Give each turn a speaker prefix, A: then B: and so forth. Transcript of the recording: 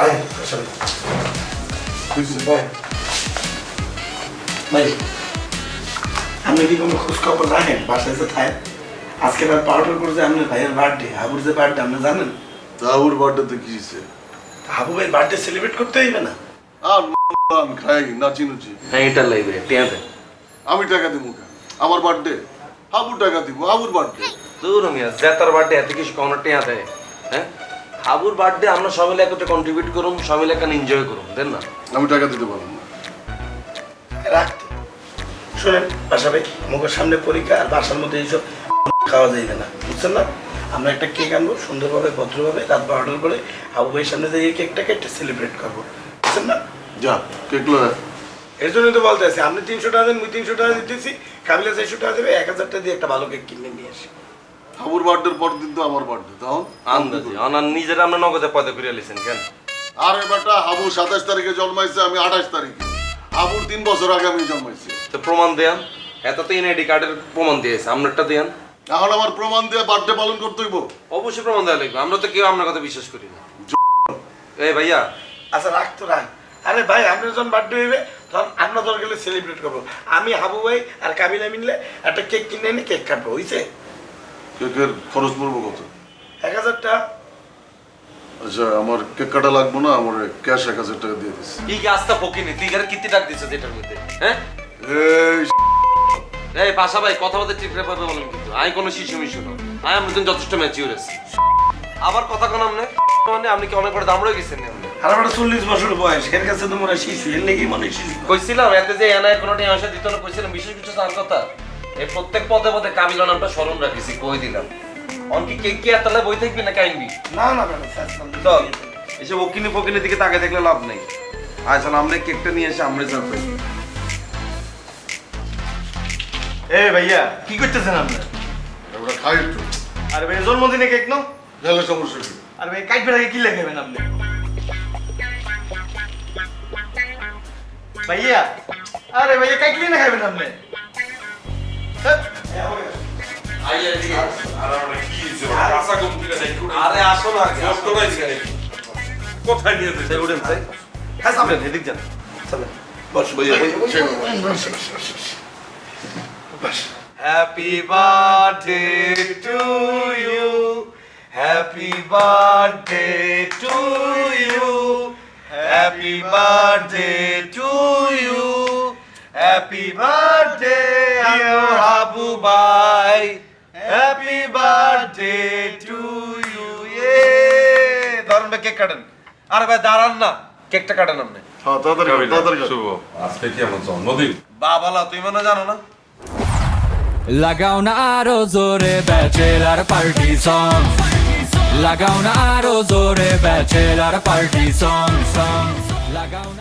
A: আয় আসলে ভাই ভাই আপনি কি কোনো খোঁজ খবর রাখেন? বাসায় যে থাকেন। আজকে রাত বারোটার করে যে আপনার ভাইয়ের বার্থডে হাবুর যে বার্থডে আপনি জানেন?
B: তাহুর বার্থডে কি হয়েছে?
A: হাবু ভাই বার্থডে সেলিব্রেট করতে হইবে না।
B: আর আমি খাই নাচি নুচি।
C: হ্যাঁ এটা লাগবে টিয়া দেয়
B: আমি টাকা দিব কেন? আমার বার্থডে হাবুর টাকা দিব হাবুর বার্থডে
C: দূর মিয়া জেতার বার্থডে এত কিছু কোনো টিয়া দেয় হ্যাঁ? হাবুর বার্থডে আমরা সবাই একটা কন্ট্রিবিউট করুম সবাই এখানে এনজয় করুম দেন না?
B: আমি টাকা দিতে পারব না।
A: রাখতে। শোনেন বাসা ভাই মুখের সামনে পরীক্ষা আর বাসার মধ্যে এইসব খাওয়া যাইবে না বুঝছেন না? আমরা একটা কেক আনব সুন্দরভাবে ভদ্রভাবে রাত বারোটার পরে হাবু ভাইয়ের সামনে দিয়ে কেকটাকে একটা সেলিব্রেট করব বুঝছেন না?
B: যা কেকলো
A: এর জন্যই তো বলতে আছি আপনি তিনশো টাকা দেন মুই তিনশো টাকা দিতেছি কাবিলা চারশো টাকা দেবে এক হাজার টাকা দিয়ে একটা ভালো কেক কিনে নিয়ে আসি।
B: হাবুর বার্থডের পর দিন তো আমার বার্থডে তখন
C: আন্দাজি অনার নিজের আমরা নগদে পয়দা করে লিছেন কেন?
B: আরে বেটা হাবু সাতাশ তারিখে জন্মাইছে আমি আঠাশ তারিখে। হাবুর তিন বছর আগে আমি জন্মাইছি।
C: তো প্রমাণ দেন এত তো এনআইডি কার্ডের প্রমাণ দিয়েছে আপনারটা দেন
B: এখন আমার প্রমাণ দিয়ে বার্থডে পালন করতে হইব।
C: অবশ্যই প্রমাণ দেওয়া লাগবে। আমরা তো কেউ আপনার কথা বিশ্বাস করি না। এই ভাইয়া।
A: আচ্ছা রাখ তো রাখ। আরে ভাই আপনার যখন বার্থডে হইবে তখন আমরা দরকার গেলে সেলিব্রেট করব। আমি হাবু ভাই আর কাবিলা মিললে একটা কেক কিনে এনে কেক কাটবো হইছে?
B: কেকের খরচ পড়ব কত?
A: এক হাজার টাকা
B: আচ্ছা আমার কেক কাটা লাগবো না আমার ক্যাশ এক হাজার টাকা দিয়ে দিস।
C: কি আস্তা ফকিনি? তুই এখানে কীর্তি ডাক দিছিস এটার মধ্যে হ্যাঁ?
B: এই
C: এই পাশা ভাই কথা বলতে ঠিক পাবে বলেন কিন্তু আমি কোনো শিশু মিশু না। আমি আমার যথেষ্ট ম্যাচিউর আছি। আবার কথা কোন আপনি। মানে আপনি কি অনেক বড় দাম রয়ে গেছেন আপনি?
A: আর আমার চল্লিশ বছর বয়স এর কাছে তো মনে হয় শিশু এর লেগেই মনে শিশু।
C: কইছিলাম এতে যে এনআই কোনো টাকা পয়সা দিত না কইছিলাম বিশেষ কিছু তার কথা। এই প্রত্যেক পদে পদে কাবিলা নামটা স্মরণ রাখিছি কই দিলাম। অনকি কে কি এতলা বই থাকবি না কাইনবি?
A: না না
C: চল। এসব ওকিনি ফকিনের দিকে তাকে দেখলে লাভ নেই। আচ্ছা আমরা কেকটা নিয়ে এসে আমরা সারপ্রাইজ
D: এ ভাইয়া কি করতেছেন আপনি?
B: ওটা খাই একটু।
D: আরে ভাই জন্মদিনে কেক নো?
B: গেলে সমস্যা কি?
D: আরে ভাই কাটবে আগে কি লেখাবেন আপনি? ভাইয়া আরে ভাইয়া কাটলি না খাবেন আপনি?
C: আরে আসো না
E: কোথায় নিয়ে যেতে
C: উঠেন স্যার হ্যাঁ সামনে এদিক যান
A: বস
B: ভাইয়া,
A: বস
D: Happy birthday to you. Happy birthday to you. Happy birthday to you. Happy birthday, dear Habu Bhai. Happy birthday to you. Yeah.
C: ধরেন ভাই কেক কাটেন আরে ভাই দাঁড়ান না কেকটা কাটেন আপনি
B: হ্যাঁ তাড়াতাড়ি কর, তাড়াতাড়ি কর।
E: শুভ আজকে কি আমার জন্মদিন
C: বাবালা তুই মনে জানো না
F: লাগাও না আরও জোরে ব্যাচেলার পার্টি সং লাগাও না আরও জোরে ব্যাচেলার পার্টি সং সং লাগাও না